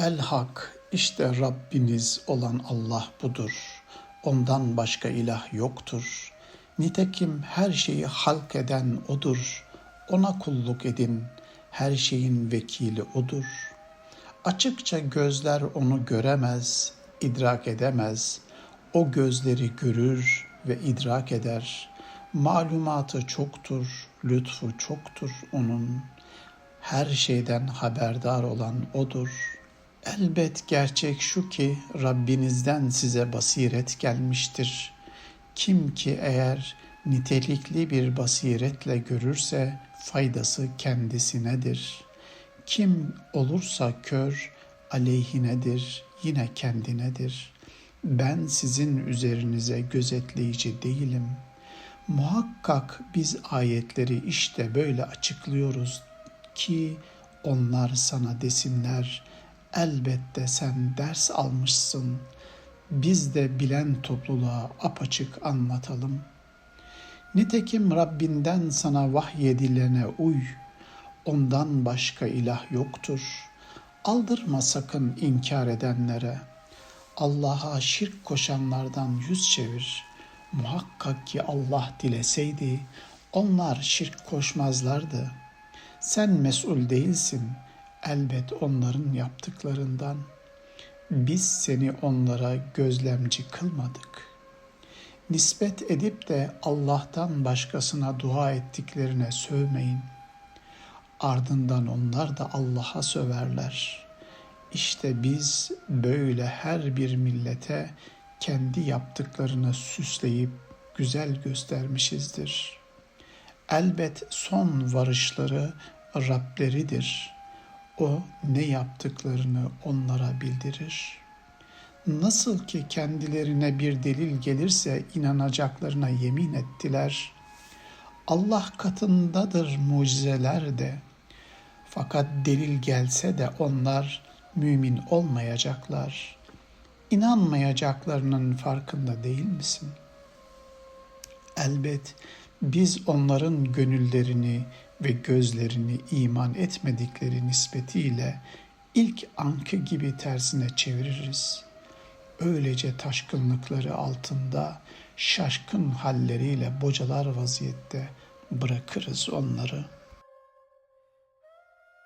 El Hak, işte Rabbiniz olan Allah budur. Ondan başka ilah yoktur. Nitekim her şeyi halk eden O'dur. Ona kulluk edin. Her şeyin vekili O'dur. Açıkça gözler O'nu göremez, idrak edemez. O gözleri görür ve idrak eder. Malumatı çoktur, lütfu çoktur O'nun. Her şeyden haberdar olan O'dur.'' Elbet gerçek şu ki Rabbinizden size basiret gelmiştir. Kim ki eğer nitelikli bir basiretle görürse faydası kendisinedir. Kim olursa kör aleyhinedir, yine kendinedir. Ben sizin üzerinize gözetleyici değilim. Muhakkak biz ayetleri işte böyle açıklıyoruz ki onlar sana desinler.'' Elbette sen ders almışsın. Biz de bilen topluluğa apaçık anlatalım. Nitekim Rabbinden sana vahyedilene uy. Ondan başka ilah yoktur. Aldırma sakın inkar edenlere. Allah'a şirk koşanlardan yüz çevir. Muhakkak ki Allah dileseydi onlar şirk koşmazlardı. Sen mesul değilsin.'' Elbet onların yaptıklarından biz seni onlara gözlemci kılmadık. Nispet edip de Allah'tan başkasına dua ettiklerine sövmeyin. Ardından onlar da Allah'a söverler. İşte biz böyle her bir millete kendi yaptıklarını süsleyip güzel göstermişizdir. Elbet son varışları Rableridir.'' O ne yaptıklarını onlara bildirir. Nasıl ki kendilerine bir delil gelirse inanacaklarına yemin ettiler. Allah katındadır mucizeler de. Fakat delil gelse de onlar mümin olmayacaklar. İnanmayacaklarının farkında değil misin? Elbet biz onların gönüllerini ve gözlerini iman etmedikleri nispetiyle ilk ankı gibi tersine çeviririz. Öylece taşkınlıkları altında şaşkın halleriyle bocalar vaziyette bırakırız onları.''